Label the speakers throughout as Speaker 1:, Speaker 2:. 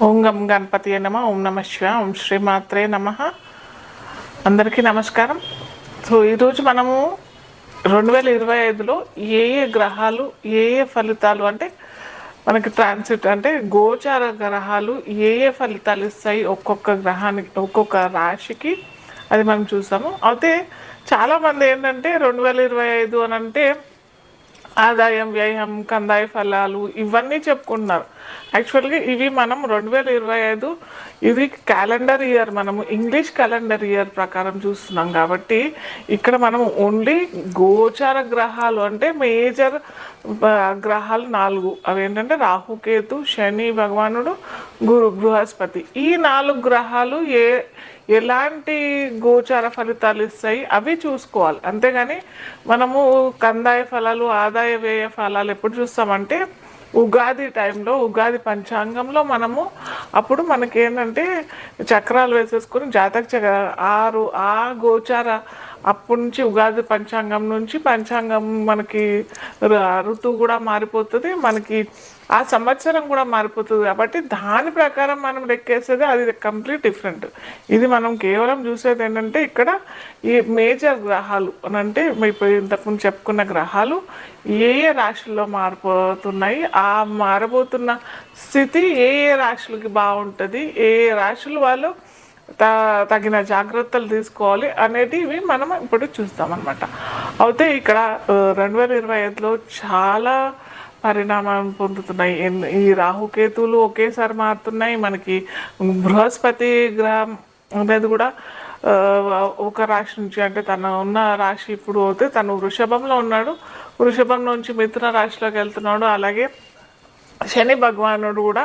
Speaker 1: ఓం గం గణపతి నమ ఓం నమ శివ ఓం శ్రీమాత్రే నమ. అందరికీ నమస్కారం. సో ఈరోజు మనము రెండు వేల ఇరవై ఐదులో ఏ ఏ గ్రహాలు ఏ ఏ ఫలితాలు అంటే మనకి ట్రాన్సిట్ అంటే గోచార గ్రహాలు ఏ ఏ ఫలితాలు ఇస్తాయి ఒక్కొక్క గ్రహానికి ఒక్కొక్క రాశికి అది మనం చూసాము అయితే చాలామంది ఏంటంటే రెండు వేల ఇరవై ఐదు అని అంటే ఆదాయం వ్యయం కందాయ ఫలాలు ఇవన్నీ చెప్పుకుంటున్నారు. యాక్చువల్గా ఇవి మనం రెండు వేల ఇరవై ఐదు ఇది క్యాలెండర్ ఇయర్ మనము ఇంగ్లీష్ క్యాలెండర్ ఇయర్ ప్రకారం చూస్తున్నాం కాబట్టి ఇక్కడ మనం ఓన్లీ గోచార గ్రహాలు అంటే మేజర్ గ్రహాలు నాలుగు. అవి ఏంటంటే రాహుకేతు శని భగవానుడు గురు బృహస్పతి. ఈ నాలుగు గ్రహాలు ఏ ఎలాంటి గోచార ఫలితాలు ఇస్తాయి అవి చూసుకోవాలి. అంతేగాని మనము కందాయ ఫలాలు ఆదాయ వ్యయ ఫలాలు ఎప్పుడు చూస్తామంటే ఉగాది టైంలో ఉగాది పంచాంగంలో మనము అప్పుడు మనకి ఏంటంటే చక్రాలు వేసేసుకొని జాతక చక్ర ఆరు ఆ గోచార అప్పటి నుంచి ఉగాది పంచాంగం నుంచి పంచాంగం మనకి ఋతువు కూడా మారిపోతుంది మనకి ఆ సంవత్సరం కూడా మారిపోతుంది. కాబట్టి దాని ప్రకారం మనం లెక్కేసేది అది కంప్లీట్ డిఫరెంట్. ఇది మనం కేవలం చూసేది ఏంటంటే ఇక్కడ ఈ మేజర్ గ్రహాలు అని అంటే ఇప్పుడు ఇంతకుముందు చెప్పుకున్న గ్రహాలు ఏ ఏ రాశుల్లో మారిపోతున్నాయి ఆ మారబోతున్న స్థితి ఏ ఏ రాశులకి బాగుంటుంది ఏ ఏ రాశులు వాళ్ళు తగిన జాగ్రత్తలు తీసుకోవాలి అనేటివి మనం ఇప్పుడు చూస్తాం అనమాట అయితే ఇక్కడ రెండు వేల ఇరవై ఐదులో చాలా పరిణామం పొందుతున్నాయి. ఈ రాహుకేతువులు ఒకేసారి మారుతున్నాయి. మనకి బృహస్పతి గ్రహం అనేది కూడా ఒక రాశి నుంచి అంటే తన ఉన్న రాశి ఇప్పుడు అయితే తను వృషభంలో ఉన్నాడు. వృషభం నుంచి మిథున రాశిలోకి వెళ్తున్నాడు. అలాగే శని భగవానుడు కూడా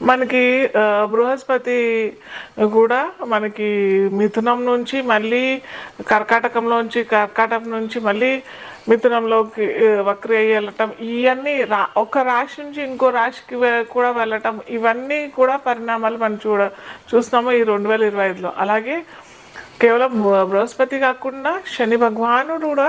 Speaker 1: మనకి బృహస్పతి కూడా మనకి మిథునం నుంచి మళ్ళీ కర్కాటకంలోంచి కర్కాటకం నుంచి మళ్ళీ మిథునంలోకి వక్రి వెళ్ళటం ఇవన్నీ రా ఒక రాశి నుంచి ఇంకో రాశికి కూడా వెళ్ళటం ఇవన్నీ కూడా పరిణామాలు మనం చూడ చూస్తున్నాము ఈ రెండు వేల ఇరవై ఐదులో. అలాగే కేవలం బృహస్పతి కాకుండా శని భగవానుడు కూడా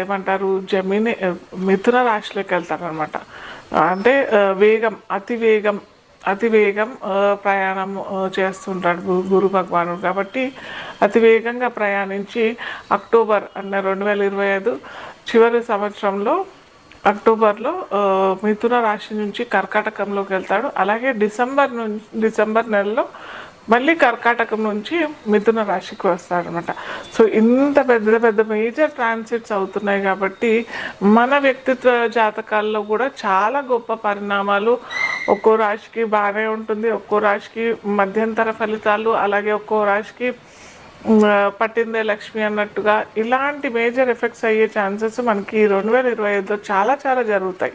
Speaker 1: ఏమంటారు జమిని మిథున రాశిలోకి వెళ్తారు అనమాట అంటే వేగం అతి వేగం అతి వేగం ప్రయాణం చేస్తుంటాడు గు- గురు భగవానుడు. కాబట్టి అతి వేగంగా ప్రయాణించి అక్టోబర్ అన్న రెండు వేల ఇరవై ఐదు చివరి సంవత్సరంలో అక్టోబర్లో మిథున రాశి నుంచి కర్కాటకంలోకి వెళ్తాడు. అలాగే డిసెంబర్ నుంచి డిసెంబర్ నెలలో మళ్ళీ కర్కాటకం నుంచి మిథున రాశికి వస్తాడనమాట సో ఇంత పెద్ద పెద్ద మేజర్ ట్రాన్సిట్స్ అవుతున్నాయి కాబట్టి మన వ్యక్తిత్వ జాతకాల్లో కూడా చాలా గొప్ప పరిణామాలు ఒక్కో రాశికి బాగానే ఉంటుంది ఒక్కో రాశికి మధ్యంతర ఫలితాలు అలాగే ఒక్కో రాశికి పట్టిందే లక్ష్మి అన్నట్టుగా ఇలాంటి మేజర్ ఎఫెక్ట్స్ అయ్యే ఛాన్సెస్ మనకి రెండు వేల ఇరవై ఐదులో చాలా చాలా జరుగుతాయి.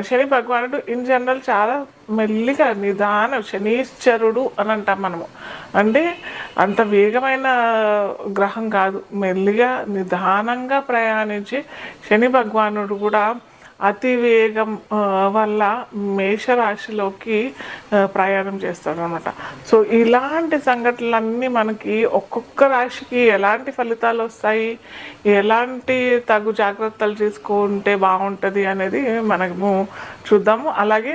Speaker 1: శని భగవానుడు ఇన్ జనరల్ చాలా మెల్లిగా నిదానం శనీశ్వరుడు అని అంటాం మనము. అంటే అంత వేగమైన గ్రహం కాదు. మెల్లిగా నిదానంగా ప్రయాణించి శని భగవానుడు కూడా అతి వేగం వల్ల మేషరాశిలోకి ప్రయాణం చేస్తాడు అనమాట సో ఇలాంటి సంఘటనలన్నీ మనకి ఒక్కొక్క రాశికి ఎలాంటి ఫలితాలు వస్తాయి? ఎలాంటి తగు జాగ్రత్తలు తీసుకుంటే బాగుంటుంది అనేది మనము చూద్దాము. అలాగే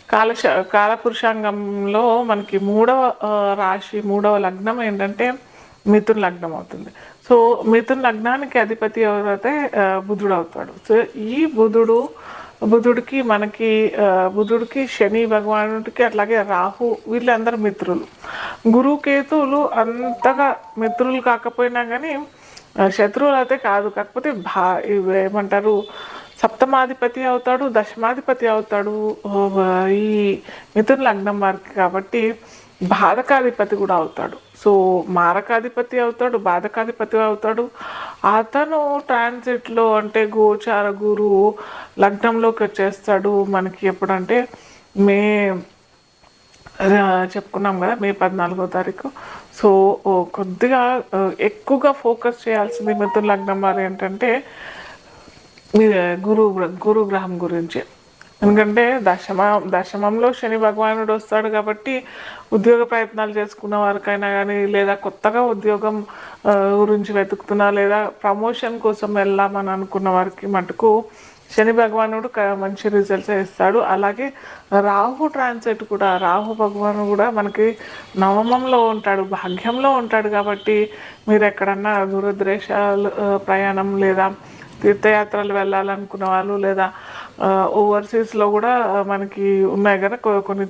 Speaker 1: కాలశ కాలపురుషాంగంలో మనకి మూడవ రాశి మూడవ లగ్నం ఏంటంటే మిథున్ లగ్నం అవుతుంది. సో మిథున్ లగ్నానికి అధిపతి ఎవరైతే బుధుడు అవుతాడు. సో ఈ బుధుడు బుధుడికి మనకి బుధుడికి శని భగవానుడికి అట్లాగే రాహు వీళ్ళందరూ మిత్రులు. గురుకేతువులు అంతగా మిత్రులు కాకపోయినా కానీ శత్రువులు అయితే కాదు. కాకపోతే భా ఏమంటారు సప్తమాధిపతి అవుతాడు దశమాధిపతి అవుతాడు. ఈ మిథున లగ్నం వారికి కాబట్టి బాధకాధిపతి కూడా అవుతాడు. సో మారకాధిపతి అవుతాడు బాధకాధిపతి అవుతాడు. అతను ట్రాన్సిట్లో అంటే గోచార గురువు లగ్నంలోకి వచ్చేస్తాడు. మనకి ఎప్పుడంటే మే చెప్పుకున్నాం కదా మే పద్నాలుగో తారీఖు. సో కొద్దిగా ఎక్కువగా ఫోకస్ చేయాల్సింది మిథున లగ్నం వారు ఏంటంటే గురు గురుగ్రహం గురించి. ఎందుకంటే దశమ దశమంలో శని భగవానుడు వస్తాడు కాబట్టి ఉద్యోగ ప్రయత్నాలు చేసుకున్న వారికైనా కానీ లేదా కొత్తగా ఉద్యోగం గురించి వెతుకుతున్నా లేదా ప్రమోషన్ కోసం వెళ్దామని అనుకున్న వారికి మటుకు శని భగవానుడు మంచి రిజల్ట్స్ ఇస్తాడు. అలాగే రాహు ట్రాన్సిట్ కూడా రాహు భగవాను కూడా మనకి నవమంలో ఉంటాడు భాగ్యంలో ఉంటాడు కాబట్టి మీరు ఎక్కడన్నా దూరదేశాలు ప్రయాణం లేదా తీర్థయాత్రలు వెళ్ళాలనుకున్న వాళ్ళు లేదా ఓవర్సీస్లో కూడా మనకి ఉన్నాయి కదా కొన్ని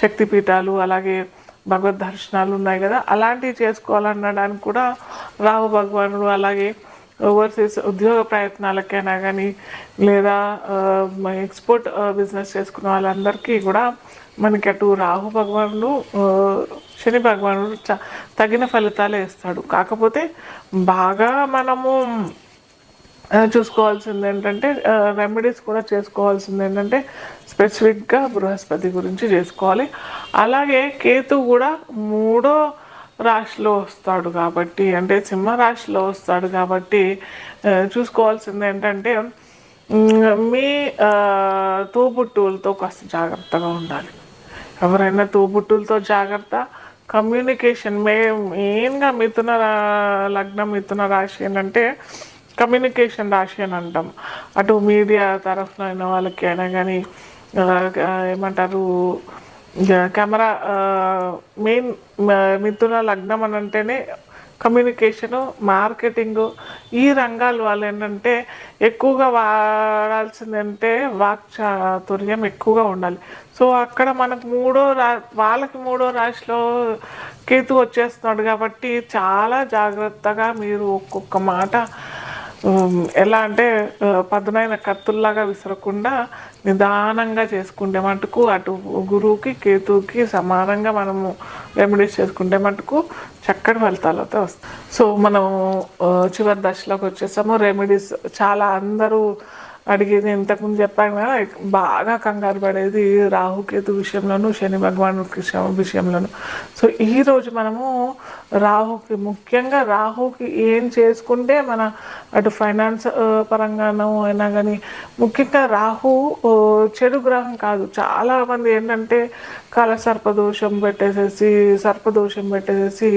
Speaker 1: శక్తిపీఠాలు అలాగే భగవద్ దర్శనాలు ఉన్నాయి కదా అలాంటివి చేసుకోవాలనడానికి కూడా రాహు భగవానుడు అలాగే ఓవర్సీస్ ఉద్యోగ ప్రయత్నాలకైనా కానీ లేదా ఎక్స్పోర్ట్ బిజినెస్ చేసుకున్న వాళ్ళందరికీ కూడా మనకి అటు రాహు భగవానుడు శని భగవానుడు చ- తగిన ఫలితాలే ఇస్తాడు. కాకపోతే బాగా మనము చూసుకోవాల్సింది ఏంటంటే రెమెడీస్ కూడా చేసుకోవాల్సింది ఏంటంటే స్పెసిఫిక్గా బృహస్పతి గురించి చేసుకోవాలి. అలాగే కేతు కూడా మూడో రాశిలో వస్తాడు కాబట్టి అంటే సింహరాశిలో వస్తాడు కాబట్టి చూసుకోవాల్సింది ఏంటంటే మీ తోబుట్టువులతో కాస్త జాగ్రత్తగా ఉండాలి. ఎవరైనా తోబుట్టువులతో జాగ్రత్త కమ్యూనికేషన్ మే మెయిన్గా మిథున రా- లగ్నం మిథున రాశి ఏంటంటే కమ్యూనికేషన్ రాశి అని అంటాం. అటు మీడియా తరఫున అయిన వాళ్ళకి అయినా కానీ ఏమంటారు కెమెరా మెయిన్ మిథున లగ్నం అని అంటేనే కమ్యూనికేషను మార్కెటింగు ఈ రంగాల వాళ్ళు ఏంటంటే ఎక్కువగా వాడాల్సిందంటే వాక్చాతుర్యం వాక్ చాతుర్యం ఎక్కువగా ఉండాలి. సో అక్కడ మనకు మూడో రా వాళ్ళకి మూడో రాశిలో కేతు వచ్చేస్తున్నాడు కాబట్టి చాలా జాగ్రత్తగా మీరు ఒక్కొక్క మాట ఎలా అంటే పదునైన కత్తుల్లాగా విసరకుండా నిదానంగా చేసుకుంటే మటుకు అటు గురువుకి కేతువుకి సమానంగా మనము రెమెడీస్ చేసుకుంటే మటుకు చక్కటి ఫలితాలు అయితే వస్తాయి. సో మనము చివరి దశలోకి వచ్చేసాము. రెమెడీస్ చాలా అందరూ అడిగేది ఇంతకుముందు చెప్పాను కదా బాగా కంగారు పడేది రాహుకేతు విషయంలోను శని భగవాను కృష్ణ విషయంలోను. సో ఈరోజు మనము రాహుకి ముఖ్యంగా రాహుకి ఏం చేసుకుంటే మన అటు ఫైనాన్స్ ఆ, పరంగానూ అయినా కానీ ముఖ్యంగా రాహు చెడు గ్రహం కాదు. చాలా మంది ఏంటంటే కాల సర్పదోషం పెట్టేసేసి సర్పదోషం పెట్టేసేసి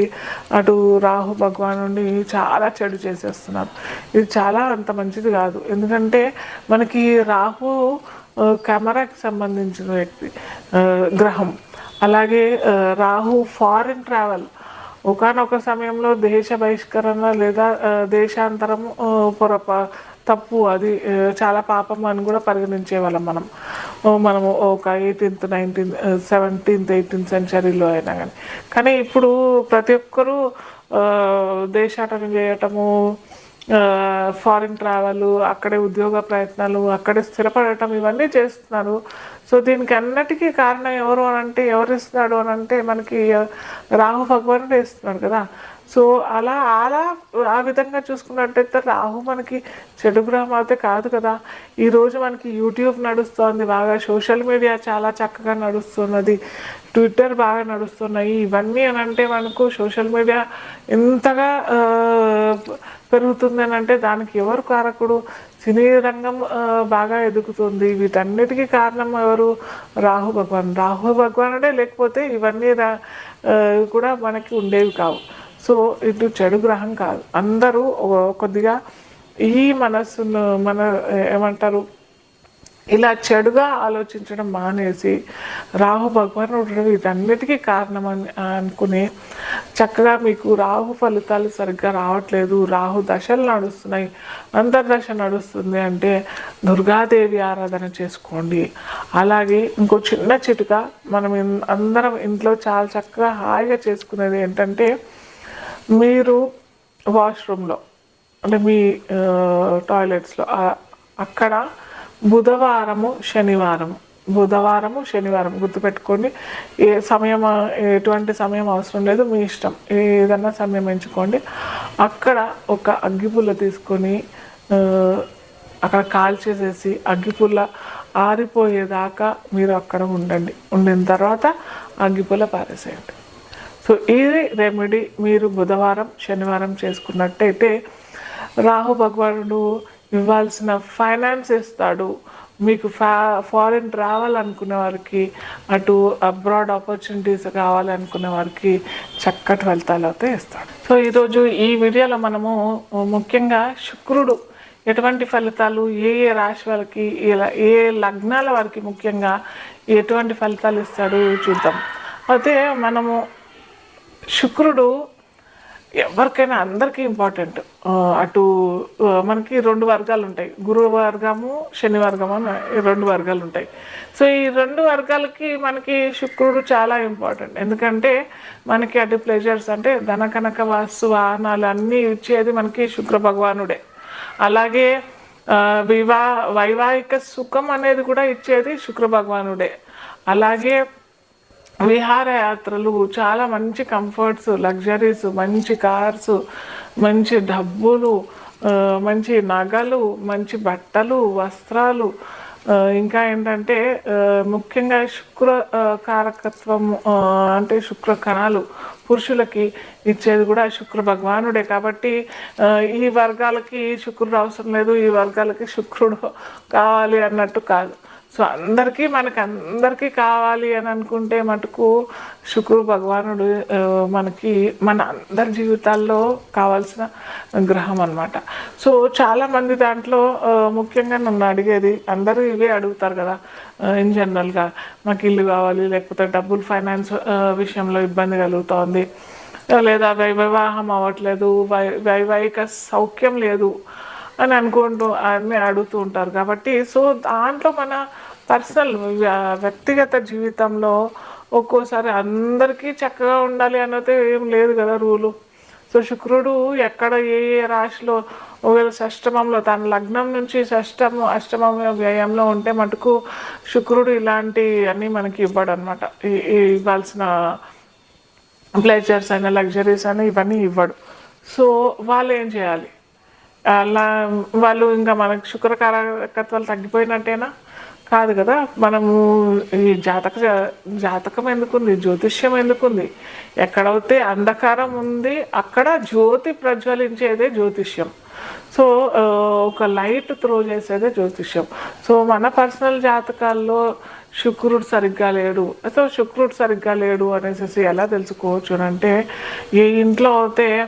Speaker 1: అటు రాహు భగవానుడిని చాలా చెడు చేసేస్తున్నారు. ఇది చాలా అంత మంచిది కాదు. ఎందుకంటే మనకి రాహు కెమెరాకి సంబంధించిన వ్యక్తి గ్రహం. అలాగే రాహు ఫారిన్ ట్రావెల్. ఒకనొక సమయంలో దేశ బహిష్కరణ లేదా దేశాంతరం పొరప తప్పు అది చాలా పాపం అని కూడా పరిగణించేవాళ్ళం మనం. మనము ఒక ఎయిటీన్త్ నైన్టీన్త్ సెవెంటీన్త్ ఎయిటీన్త్ సెంచరీలో అయినా కానీ కానీ ఇప్పుడు ప్రతి ఒక్కరూ దేశాటన చేయటము ఫారిన్ ట్రావెల్ అక్కడే ఉద్యోగ ప్రయత్నాలు అక్కడే స్థిరపడటం ఇవన్నీ చేస్తున్నారు. సో దీనికి అన్నిటికీ కారణం ఎవరు అని అంటే ఎవరు ఇస్తున్నాడు అని అంటే మనకి రాహు భగవానుడు ఇస్తున్నాడు కదా. సో అలా అలా ఆ విధంగా చూసుకున్నట్టయితే రాహు మనకి చెడు గ్రహం అయితే కాదు కదా. ఈరోజు మనకి యూట్యూబ్ నడుస్తోంది బాగా సోషల్ మీడియా చాలా చక్కగా నడుస్తున్నది ట్విట్టర్ బాగా నడుస్తున్నాయి. ఇవన్నీ అని అంటే మనకు సోషల్ మీడియా ఎంతగా పెరుగుతుంది అని అంటే దానికి ఎవరు కారకుడు? సినీ రంగం బాగా ఎదుగుతుంది. వీటన్నిటికీ కారణం ఎవరు? రాహు భగవాన్. రాహు భగవానుడే లేకపోతే ఇవన్నీ రా కూడా మనకి ఉండేవి కావు. సో ఇటు చెడు గ్రహం కాదు. అందరూ కొద్దిగా ఈ మనస్సును మన ఏమంటారు ఇలా చెడుగా ఆలోచించడం మానేసి రాహు భగవానుడు ఇదన్నిటికీ కారణం అని అనుకుని చక్కగా మీకు రాహు ఫలితాలు సరిగ్గా రావట్లేదు. రాహు దశలు నడుస్తున్నాయి. అంతర్దశ నడుస్తుంది అంటే దుర్గాదేవి ఆరాధన చేసుకోండి. అలాగే ఇంకో చిన్న చిటుక మనం అందరం ఇంట్లో చాలా చక్కగా హాయిగా చేసుకునేది ఏంటంటే మీరు వాష్రూమ్లో అంటే మీ టాయిలెట్స్లో అక్కడ బుధవారము శనివారం బుధవారము శనివారం గుర్తుపెట్టుకోండి. ఏ సమయం ఎటువంటి సమయం అవసరం లేదు మీ ఇష్టం. ఏదన్నా సమయం ఎంచుకోండి. అక్కడ ఒక అగ్గిపుల్ల తీసుకొని అక్కడ కాల్చేసేసి అగ్గిపుల్ల ఆరిపోయేదాకా మీరు అక్కడ ఉండండి. ఉండిన తర్వాత అగ్గిపుల్ల పారేసేయండి. సో ఇది రెమెడీ మీరు బుధవారం శనివారం చేసుకున్నట్టయితే రాహు భగవానుడు ఇవ్వాల్సిన ఫైనాన్స్ ఇస్తాడు మీకు ఫా ఫారిన్ రావాలనుకునే వారికి అటు అబ్రాడ్ ఆపర్చునిటీస్ కావాలనుకునే వారికి చక్కటి ఫలితాలు అయితే ఇస్తాడు. సో ఈరోజు ఈ వీడియోలో మనము ముఖ్యంగా శుక్రుడు ఎటువంటి ఫలితాలు ఏ ఏ రాశి వారికి ఏ లగ్నాల వారికి ముఖ్యంగా ఎటువంటి ఫలితాలు ఇస్తాడు చూద్దాం. అయితే మనము శుక్రుడు ఎవరికైనా అందరికీ ఇంపార్టెంట్ అటు మనకి రెండు వర్గాలు ఉంటాయి. గురు వర్గము శని వర్గము అని ఈ రెండు వర్గాలు ఉంటాయి. సో ఈ రెండు వర్గాలకి మనకి శుక్రుడు చాలా ఇంపార్టెంట్ ఎందుకంటే మనకి అటు ప్లెజర్స్ అంటే ధన కనక వాస్తు వాహనాలు అన్నీ ఇచ్చేది మనకి శుక్ర భగవానుడే. అలాగే వివా వైవాహిక సుఖం అనేది కూడా ఇచ్చేది శుక్ర భగవానుడే. అలాగే విహారయాత్రలు చాలా మంచి కంఫర్ట్స్ లగ్జరీస్ మంచి కార్స్ మంచి డబ్బులు మంచి నగలు మంచి బట్టలు వస్త్రాలు. ఇంకా ఏంటంటే ముఖ్యంగా శుక్ర కారకత్వం అంటే శుక్ర కణాలు పురుషులకి ఇచ్చేది కూడా శుక్ర భగవానుడే కాబట్టి ఈ వర్గాలకి శుక్రుడు అవసరం లేదు ఈ వర్గాలకి శుక్రుడు కావాలి అన్నట్టు కాదు. సో అందరికీ మనకు అందరికీ కావాలి అని అనుకుంటే మటుకు శుక్రుడు భగవానుడు మనకి మన అందరి జీవితాల్లో కావాల్సిన గ్రహం అనమాట సో చాలామంది దాంట్లో ముఖ్యంగా నన్ను అడిగేది అందరూ ఇవే అడుగుతారు కదా ఇన్ జనరల్గా మాకు ఇల్లు కావాలి లేకపోతే డబ్బులు ఫైనాన్స్ విషయంలో ఇబ్బంది కలుగుతోంది. లేదా వై వివాహం అవ్వట్లేదు వై వైవాహిక సౌఖ్యం లేదు. అని అనుకుంటూ అన్నీ అడుగుతూ ఉంటారు. కాబట్టి సో దాంట్లో మన పర్సనల్ వ్యక్తిగత జీవితంలో ఒక్కోసారి అందరికీ చక్కగా ఉండాలి అన్నది ఏం లేదు కదా రూలు. సో శుక్రుడు ఎక్కడ ఏ ఏ రాశిలో ఒకవేళ షష్టమంలో తన లగ్నం నుంచి షష్టము అష్టమం వ్యయంలో ఉంటే మటుకు శుక్రుడు ఇలాంటి అన్నీ మనకి ఇవ్వడు అనమాట ఇవ్వాల్సిన ప్లేజర్స్ అయినా లగ్జరీస్ అయినా ఇవన్నీ ఇవ్వడు. సో వాళ్ళు ఏం చేయాలి? అలా వాళ్ళు ఇంకా మనకు శుక్రకారకత్వాలు తగ్గిపోయినట్టేనా? కాదు కదా. మనము ఈ జాతక జాతకం ఎందుకుంది? జ్యోతిష్యం ఎందుకుంది? ఎక్కడైతే అంధకారం ఉంది అక్కడ జ్యోతి ప్రజ్వలించేదే జ్యోతిష్యం. సో ఒక లైట్ త్రో చేసేదే జ్యోతిష్యం. సో మన పర్సనల్ జాతకాల్లో శుక్రుడు సరిగ్గా లేడు. సో శుక్రుడు సరిగ్గా లేడు అనేసి ఎలా తెలుసుకోవచ్చు అంటే ఏ ఇంట్లో అయితే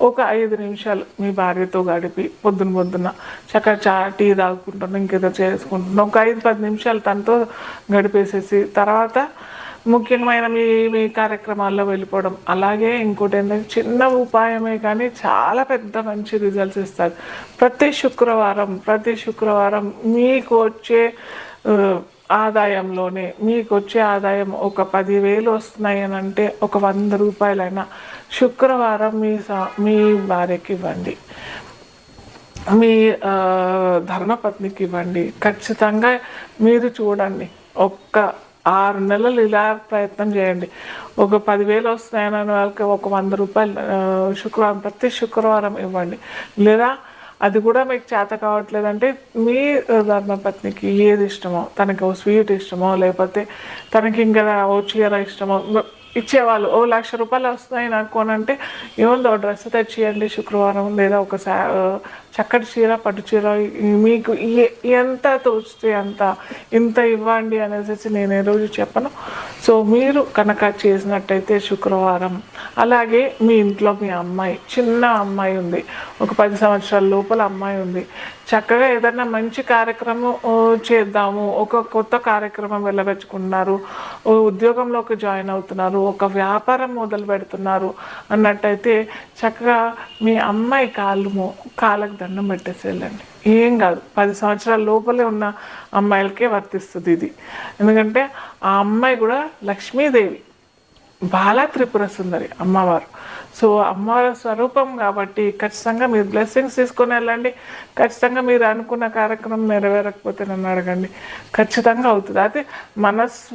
Speaker 1: ఒక ఐదు నిమిషాలు మీ భార్యతో గడిపి పొద్దున పొద్దున చక్కగా చా టీ తాగుకుంటున్నాం ఇంకేదో చేసుకుంటున్నాం. ఒక ఐదు పది నిమిషాలు తనతో గడిపేసేసి తర్వాత ముఖ్యమైన మీ మీ కార్యక్రమాల్లో వెళ్ళిపోవడం. అలాగే ఇంకోటి ఏంటంటే చిన్న ఉపాయమే కానీ చాలా పెద్ద మంచి రిజల్ట్స్ ఇస్తారు. ప్రతి శుక్రవారం ప్రతి శుక్రవారం మీకు వచ్చే ఆదాయంలోనే మీకు వచ్చే ఆదాయం ఒక పదివేలు వస్తున్నాయని అంటే ఒక వంద రూపాయలైనా శుక్రవారం మీ సా మీ భార్యకి ఇవ్వండి. మీ ధర్మపత్నికి ఇవ్వండి. ఖచ్చితంగా మీరు చూడండి. ఒక్క ఆరు నెలలు ఇలా ప్రయత్నం చేయండి. ఒక పదివేలు వస్తున్నాయని వాళ్ళకి ఒక వంద రూపాయలు శుక్రవారం ప్రతి శుక్రవారం ఇవ్వండి. లేదా అది కూడా మీకు చేత కావట్లేదంటే మీ ధర్మపత్నికి ఏది ఇష్టమో తనకి ఓ స్వీట్ ఇష్టమో లేకపోతే తనకి ఇంకా ఓ చీర ఇష్టమో ఇచ్చేవాళ్ళు. ఓ లక్ష రూపాయలు వస్తున్నాయి నాకు అంటే ఏముందో డ్రెస్ తెచ్చియండి శుక్రవారం లేదా ఒక చక్కటి చీర పట్టు చీర మీకు ఎంత తోచితే అంత ఇంత ఇవ్వండి అనేసి నేను ఏ రోజు చెప్పను. సో మీరు కనుక చేసినట్టయితే శుక్రవారం. అలాగే మీ ఇంట్లో మీ అమ్మాయి చిన్న అమ్మాయి ఉంది. ఒక పది సంవత్సరాల లోపల అమ్మాయి ఉంది. చక్కగా ఏదైనా మంచి కార్యక్రమం చేద్దాము. ఒక కొత్త కార్యక్రమం వెళ్ళబెచ్చుకుంటున్నారు ఉద్యోగంలోకి జాయిన్ అవుతున్నారు. ఒక వ్యాపారం మొదలు పెడుతున్నారు. అన్నట్టయితే చక్కగా మీ అమ్మాయి కాళ్ళు కాళ్ళకు దండం పెట్టేసేయాలండి. ఏం కాదు. పది సంవత్సరాల లోపలే ఉన్న అమ్మాయిలకే వర్తిస్తుంది ఇది. ఎందుకంటే ఆ అమ్మాయి కూడా లక్ష్మీదేవి బాలా త్రిపుర సుందరి అమ్మవారు. సో అమ్మవారి స్వరూపం కాబట్టి ఖచ్చితంగా మీరు బ్లెస్సింగ్స్ తీసుకొని వెళ్ళండి. ఖచ్చితంగా మీరు అనుకున్న కార్యక్రమం నెరవేరకపోతే నన్ను అడగండి. ఖచ్చితంగా అవుతుంది. అయితే మనస్సు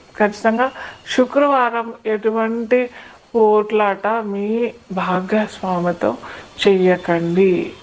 Speaker 1: ఖచ్చితంగా శుక్రవారం ఎటువంటి పోట్లాట మీ భాగస్వామితో చెయ్యకండి.